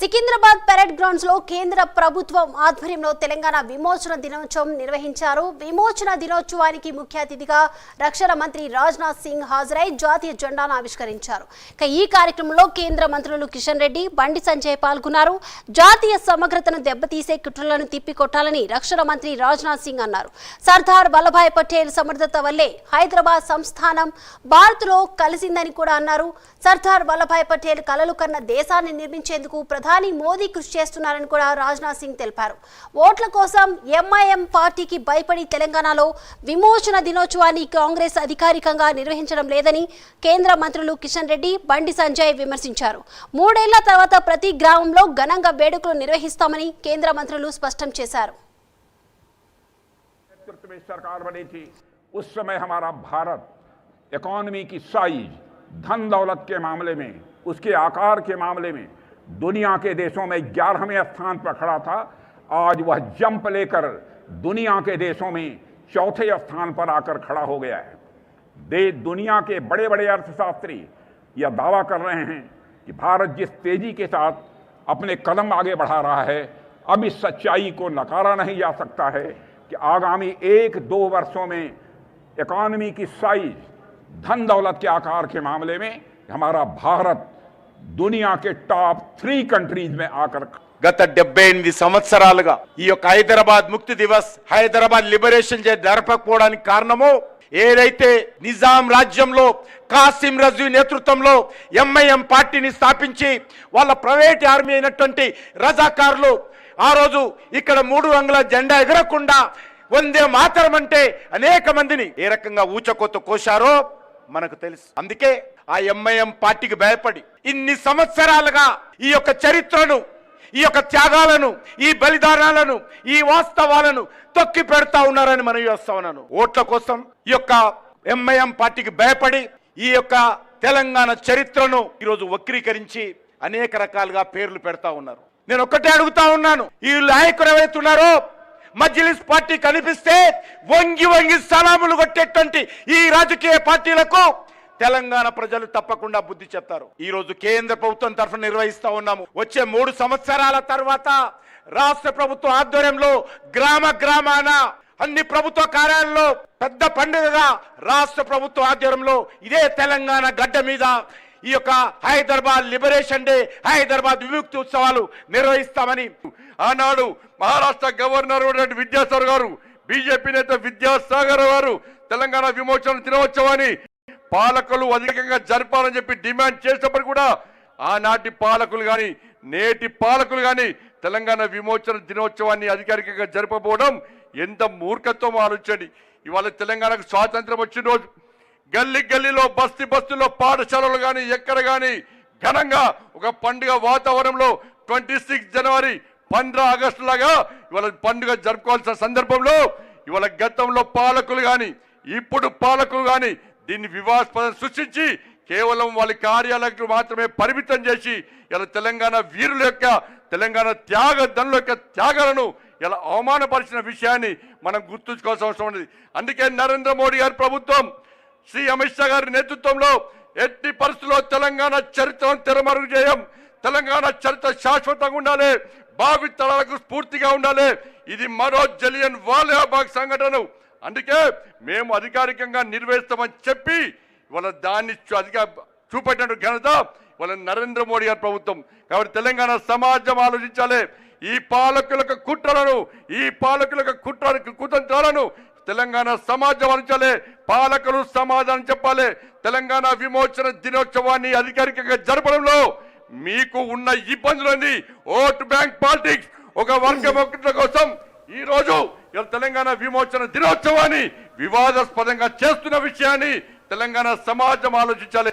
Secunderabad parade గ్రౌండ్స్లో కేంద్ర ప్రభుత్వం ఆధ్వర్యంలో తెలంగాణ విమోచన దినోత్సవం నిర్వహించారు. విమోచన దినోత్సవానికి ముఖ్య అతిథిగా రక్షణ మంత్రి రాజ్నాథ్ సింగ్ హాజరై జాతీయ జెండాను ఆవిష్కరించారు. ఇక ఈ కార్యక్రమంలో కేంద్ర మంత్రులు కిషన్ రెడ్డి బండి సంజయ్ పాల్గొన్నారు. జాతీయ సమగ్రతను దెబ్బతీసే కుట్రలను తిప్పికొట్టాలని రక్షణ మంత్రి రాజ్నాథ్ సింగ్ అన్నారు. సర్దార్ వల్లభాయ్ పటేల్ సమర్థత వల్లే హైదరాబాద్ సంస్థానం భారత్లో కలిసిందని కూడా అన్నారు. సర్దార్ వల్లభాయ్ పటేల్ కలలు కన్న దేశాన్ని నిర్మించేందుకు ప్రధాన మోదీ కృషి చేస్తున్నారని కూడా రాజ్నాథ్ సింగ్ తెలిపారు ఓట్ల కోసం ఎంఐఎం పార్టీకి భయపడి తెలంగాణలో విమోచన దినోత్సవాన్ని కాంగ్రెస్ అధికారికంగా నిర్వహించడం లేదని కేంద్ర మంత్రులు కిషన్ రెడ్డి బండి సంజయ్ విమర్శించారు మూడేళ్ల తర్వాత ప్రతి గ్రామంలో ఘనంగా వేడుకలు నిర్వహిస్తామని కేంద్ర మంత్రులు స్పష్టం చేశారు नेतृत्व में सरकार बनी थी उस समय हमारा भारत इकोनॉमी की साइज धन दौलत के मामले में उसके आकार के मामले में दुनिया के देशों में ग्यारहवें स्थान पर खड़ा था। आज वह जंप लेकर दुनिया के देशों में चौथे स्थान पर आकर खड़ा हो गया है। दे, दुनिया के बड़े बड़े अर्थशास्त्री यह दावा कर रहे हैं कि भारत जिस तेज़ी के साथ अपने कदम आगे बढ़ा रहा है, अब इस सच्चाई को नकारा नहीं जा सकता है कि आगामी एक दो वर्षों में इकॉनमी की साइज़ धन दौलत के आकार के मामले में हमारा भारत దునియా కే టాప్ త్రీ కంట్రీస్ మే ఆకర్ గత డెబ్బై ఎనిమిది సంవత్సరాలుగా ఈ యొక్క హైదరాబాద్ ముక్తి దివస్ హైదరాబాద్ లిబరేషన్ డే జరపకపోవడానికి కారణము ఏదైతే నిజాం రాజ్యంలో కాసిం రజు నేతృత్వంలో ఎంఐఎం పార్టీని స్థాపించి వాళ్ళ ప్రైవేట్ ఆర్మీ అయినటువంటి రజాకారులు ఆ రోజు ఇక్కడ మూడు అంగుల జెండా ఎగరకుండా వందే మాత్రం అంటే అనేక మందిని ఏ రకంగా ఊచకోత కోశారో మనకు తెలుసు. అందుకే ఆ ఎంఐఎం పార్టీకి భయపడి ఇన్ని సంవత్సరాలుగా ఈ యొక్క చరిత్రను ఈ యొక్క త్యాగాలను ఈ బలిదానాలను ఈ వాస్తవాలను తొక్కి పెడతా ఉన్నారని మనం చేస్తా ఉన్నాను. ఓట్ల కోసం ఈ యొక్క ఎంఐఎం పార్టీకి భయపడి ఈ యొక్క తెలంగాణ చరిత్రను ఈరోజు వక్రీకరించి అనేక రకాలుగా పేర్లు పెడతా ఉన్నారు. నేను ఒక్కటే అడుగుతా ఉన్నాను ఈ నాయకులు ఎవరైతున్నారో మజ్లిస్ పార్టీ కనిపిస్తే వంగి వంగి సలాములు కొట్టేటువంటి ఈ రాజకీయ పార్టీలకు తెలంగాణ ప్రజలు తప్పకుండా బుద్ధి చెప్తారు. ఈ రోజు కేంద్ర ప్రభుత్వం తరఫున నిర్వహిస్తా ఉన్నాము. వచ్చే మూడు సంవత్సరాల తర్వాత రాష్ట్ర ప్రభుత్వం ఆధ్వర్యంలో గ్రామ గ్రామాన అన్ని ప్రభుత్వ కార్యాలయంలో పెద్ద పండుగగా రాష్ట్ర ప్రభుత్వ ఆధ్వర్యంలో ఇదే తెలంగాణ గడ్డ మీద ఈ యొక్క హైదరాబాద్ లిబరేషన్ డే హైదరాబాద్ విముక్తి ఉత్సవాలు నిర్వహిస్తామని ఆనాడు మహారాష్ట్ర గవర్నర్ విద్యాసాగర్ గారు బీజేపీ నేత విద్యాసాగర్ గారు తెలంగాణ విమోచన దినోత్సవాన్ని పాలకులు అధికంగా జరపాలని చెప్పి డిమాండ్ చేసినప్పుడు కూడా ఆనాటి పాలకులు కానీ నేటి పాలకులు కానీ తెలంగాణ విమోచన దినోత్సవాన్ని అధికారికంగా జరపబోవడం ఎంత మూర్ఖత్వం ఆలోచండి ఇవాళ తెలంగాణకు స్వాతంత్రం వచ్చిన రోజు గల్లీ గల్లీలో బస్తి బస్తీలో పాఠశాలలు కానీ ఎక్కడ కానీ ఘనంగా ఒక పండుగ వాతావరణంలో ట్వంటీ సిక్స్ జనవరి పంద్ర ఆగస్టు లాగా ఇవాళ పండుగ జరుపుకోవాల్సిన సందర్భంలో ఇవాళ గతంలో పాలకులు కానీ ఇప్పుడు పాలకులు కానీ దీన్ని వివాదాస్పదం సృష్టించి కేవలం వాళ్ళ కార్యాలయాలకు మాత్రమే పరిమితం చేసి ఇలా తెలంగాణ వీరుల యొక్క తెలంగాణ త్యాగ ధనుల యొక్క త్యాగాలను ఇలా అవమానపరిచిన విషయాన్ని మనం గుర్తుంచుకోవాల్సిన అవసరం ఉంది అందుకే నరేంద్ర మోడీ గారి ప్రభుత్వం శ్రీ అమిత్ షా గారి నేతృత్వంలో ఎట్టి పరిస్థితుల్లో తెలంగాణ చరిత్రను తెరమరుగు చేయం. తెలంగాణ చరిత్ర శాశ్వతంగా ఉండాలి. భావి తరాలకు స్ఫూర్తిగా ఉండాలి. ఇది మరో జలియన్ వాలియాబాగ్ సంఘటన అందుకే మేము అధికారికంగా నిర్వహిస్తామని చెప్పి వాళ్ళ దాన్ని చూ- అధిక చూపెట్టిన ఘనత వాళ్ళ నరేంద్ర మోడీ గారి ప్రభుత్వం. కాబట్టి తెలంగాణ సమాజం ఆలోచించాలి. ఈ పాలకులకు కుట్రలను ఈ పాలకులకు కుట్ర కుతంత్రాలను తెలంగాణ సమాజం అంచాలి పాలకులు సమాధానం చెప్పాలి. తెలంగాణ విమోచన దినోత్సవాన్ని అధికారికంగా జరపడంలో మీకు ఉన్న ఇబ్బందులు ఓట్ బ్యాంక్ పాలిటిక్స్ ఒక వర్గ కోసం ఈరోజు ఇలా తెలంగాణ విమోచన దినోత్సవాన్ని వివాదాస్పదంగా చేస్తున్న విషయాన్ని తెలంగాణ సమాజం ఆలోచించాలి.